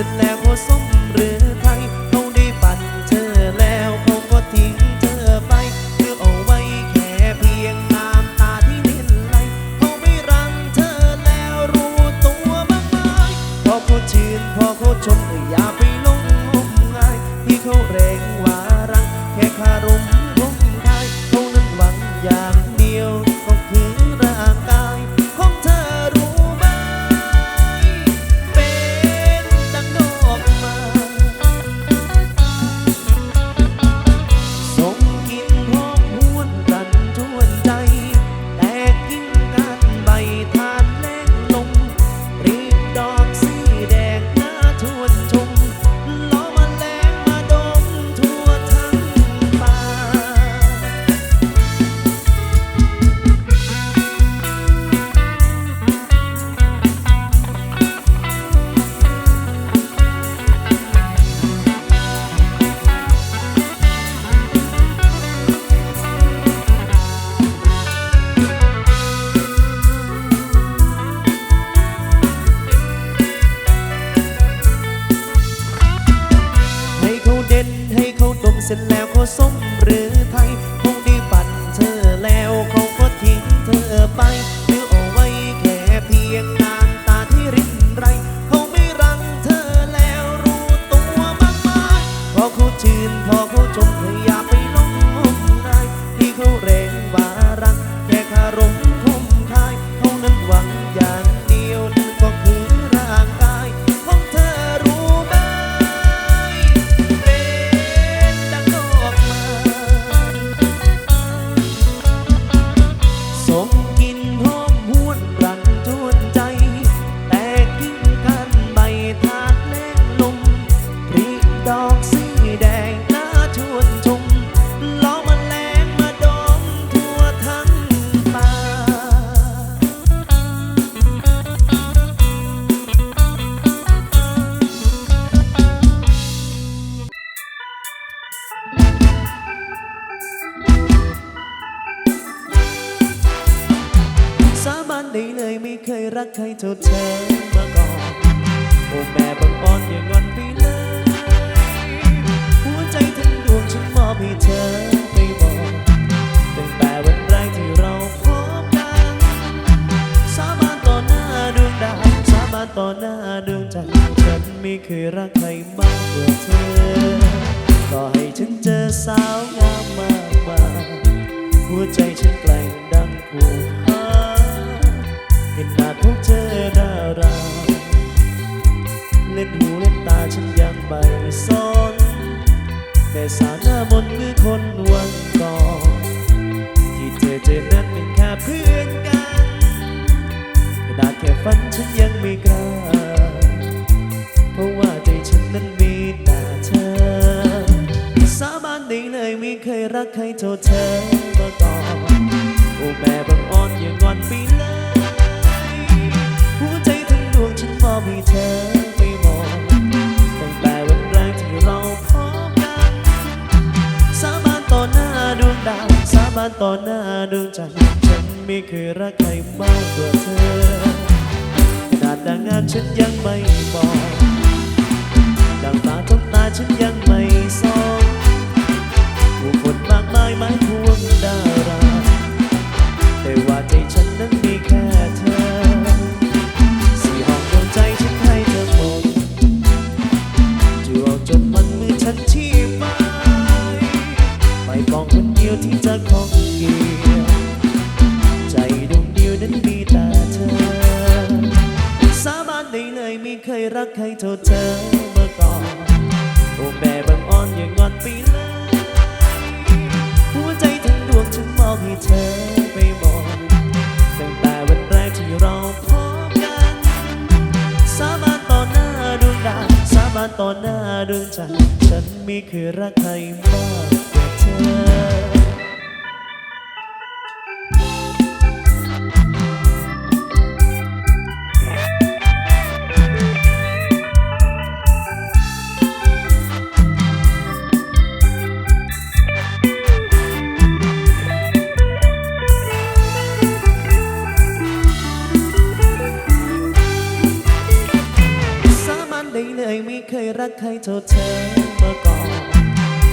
แสดงว่าสมเรือ ไม่เคยรักใครมากกว่าเธอ ก็ให้ฉันเจอสาวงามมากมายหัวใจฉันแกล้งดังผูกหาเห็นหน้าพบเจอดารา เล่นหูเล่นตาฉันยังไม่อนแต่สาวหน้ามนมือคนวันก่อนที่เธอเจอนั้นเป็นแค่เพื่อนกันกระดาษแค่ฝันฉันยังไม่กล้า เคยรักใครเท่าเธอมาก่อนโอ้แม่บังอ้อนอย่างงอนไปเลยหัวใจทั้งดวงฉันมอบให้เธอไปหมดตั้งแต่วันแรกที่เราพบกันสาบานต่อหน้าดวงดาวสาบานต่อหน้าดวงจันทร์ฉันไม่เคยรักใครมากกว่าเธอขนาดดังงานฉันยังไม่บอกดังตาทุกตาฉันยังไม่ซ่อน ผู้คนมากมายไมายทวงดารา แต่ว่าใจฉันนั้น ต่อหน้าดวงใจฉันไม่เคยรักใครมากกว่าเธอ เลยไม่เคยรักใครเท่าเธอมาก่อน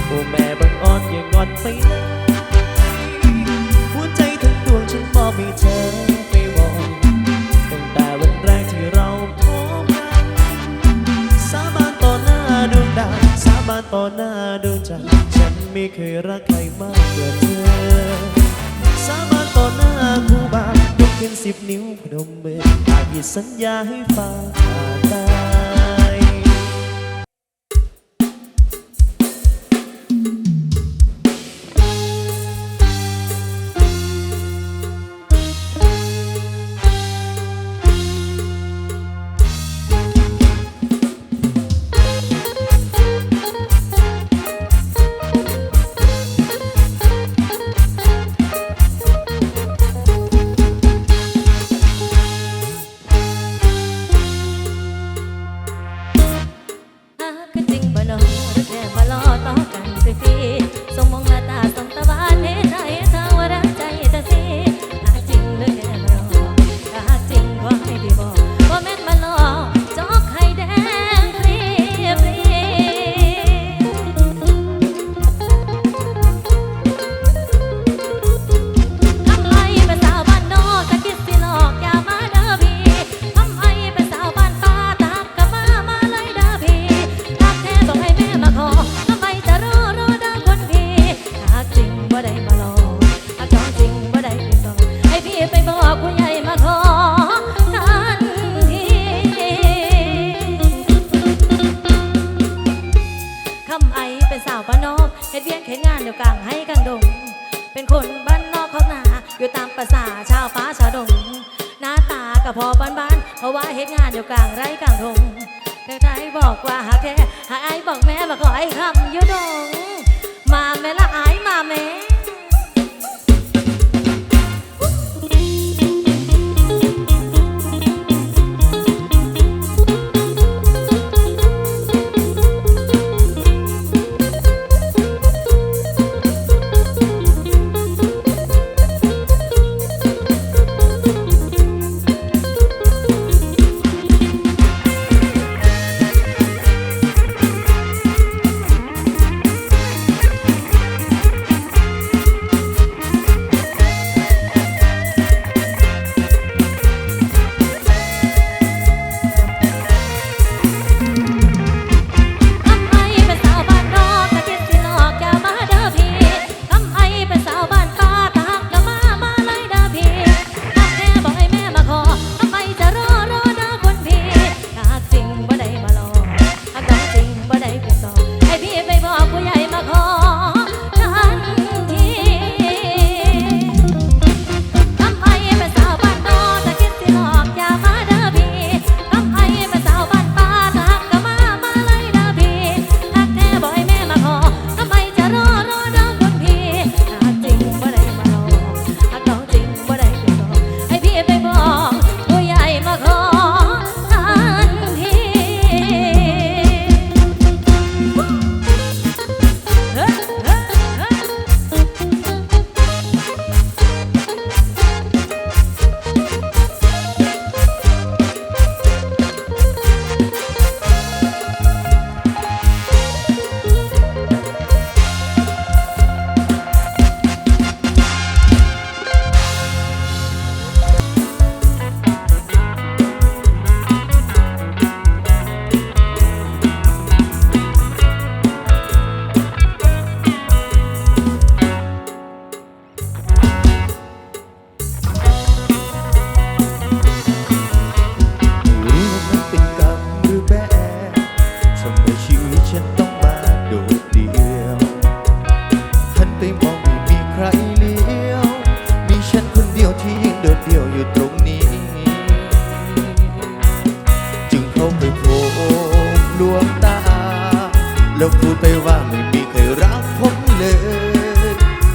โอ้แม่บังอ้อนอย่างงอนไปเลยหัวใจทั้งดวงฉันมอบให้เธอไปวอนตั้งแต่วันแรกที่เราพบกันสาบานต่อหน้าดวงดาวสาบานต่อหน้าดวงจันทร์ฉันไม่เคยรักใครมากกว่าเธอสาบานต่อหน้าครูบ้านยกขึ้นสิบนิ้วพนมมืออาจผิดสัญญาให้ฟ้าผ่าตา แท้หายบอกแม่บอกขอให้คำยุดง พูดไปว่าไม่มีใครรักผมเลย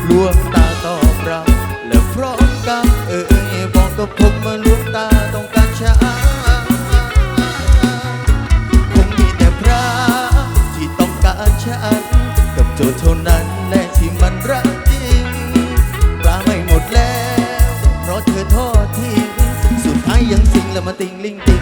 ลวงตาตอบรับและพร้อมกับเอ่ยบอกกับผมมาลวงตาต้องการช้าคงมีแต่พระที่ต้องการฉันกับโจทย์เท่านั้นแหละที่มันรักจริงปลาไม่หมดแล้ว เพราะเธอทอดทิ้งสุดท้ายยังสิงและมาติงลิงติง